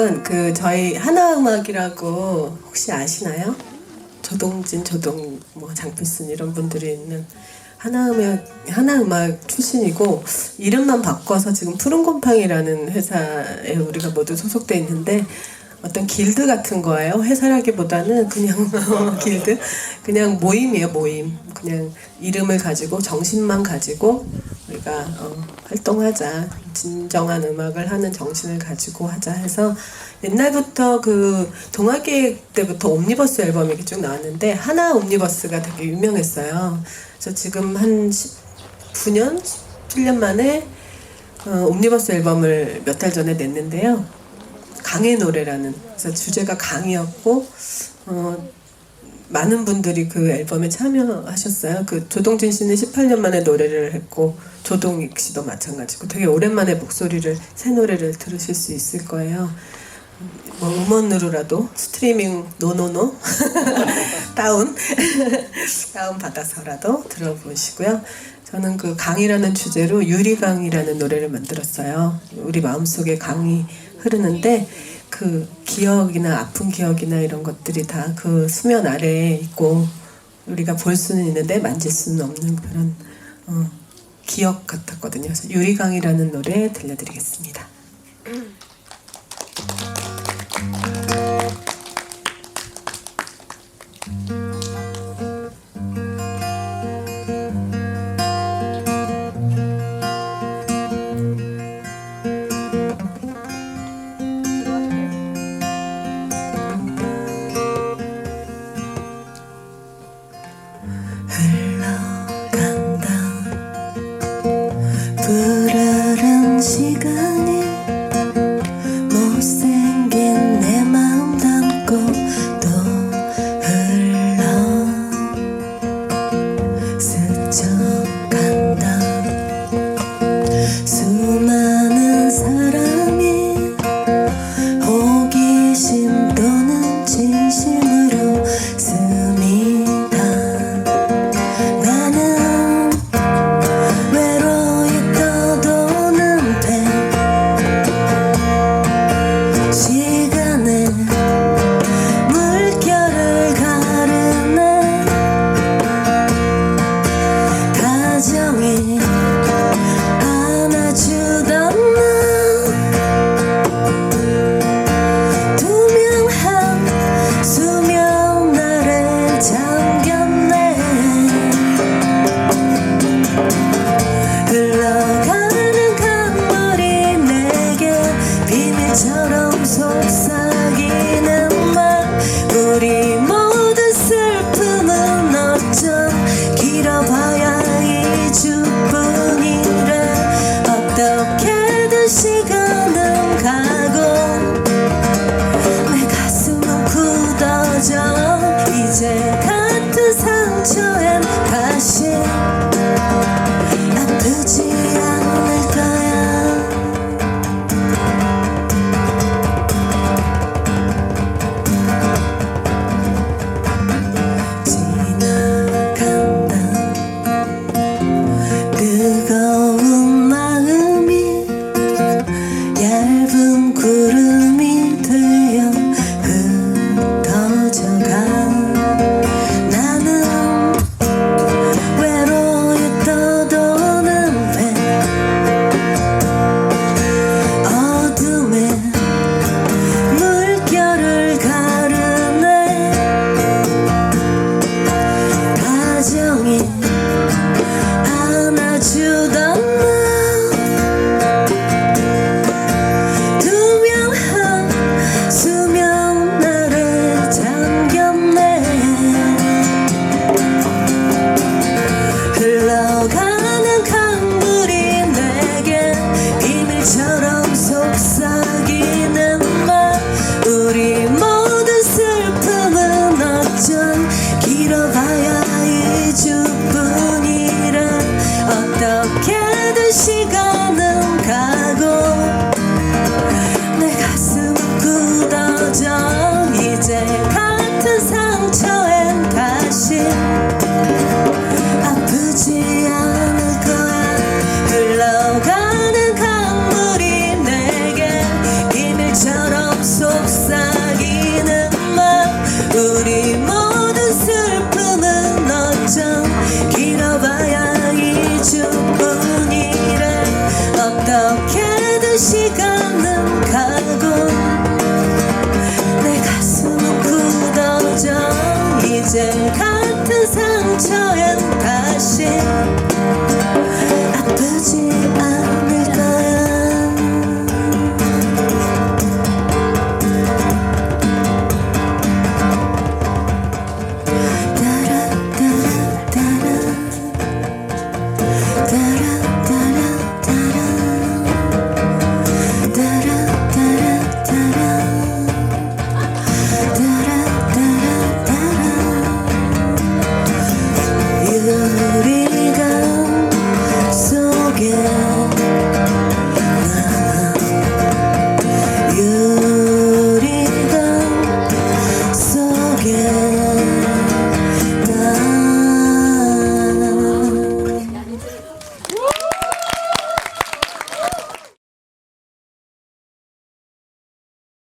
음악은 그 저희 하나 음악이라고 혹시 아시나요? 조동진, 조동, 뭐 장필순 이런 분들이 있는 하나 음악 하나 음악 출신이고 이름만 바꿔서 지금 푸른 곰팡이라는 회사에 우리가 모두 소속돼 있는데 어떤 길드 같은 거예요. 회사라기보다는 그냥 길드, 그냥 모임이에요. 모임. 그냥 이름을 가지고 정신만 가지고 우리가 어, 활동하자. 진정한 음악을 하는 정신을 가지고 하자 해서 옛날부터 그 동아기획 때부터 옴니버스 앨범이 쭉 나왔는데 하나 옴니버스가 되게 유명했어요. 그래서 지금 한 9년, 7년 만에 어, 옴니버스 앨범을 몇 달 전에 냈는데요. 강의 노래라는 그래서 주제가 강이었고 어, 많은 분들이 그 앨범에 참여하셨어요. 그 조동진 씨는 18년 만에 노래를 했고 조동익 씨도 마찬가지고 되게 오랜만에 목소리를 새 노래를 들으실 수 있을 거예요. 뭐 음원으로라도 스트리밍 노노노 다운 다운 받아서라도 들어보시고요. 저는 그 강이라는 주제로 유리강이라는 노래를 만들었어요. 우리 마음속에 강이 흐르는데 그 기억이나 아픈 기억이나 이런 것들이 다 그 수면 아래에 있고 우리가 볼 수는 있는데 만질 수는 없는 그런 어, 기억 같았거든요. 그래서 유리강이라는 노래 들려드리겠습니다.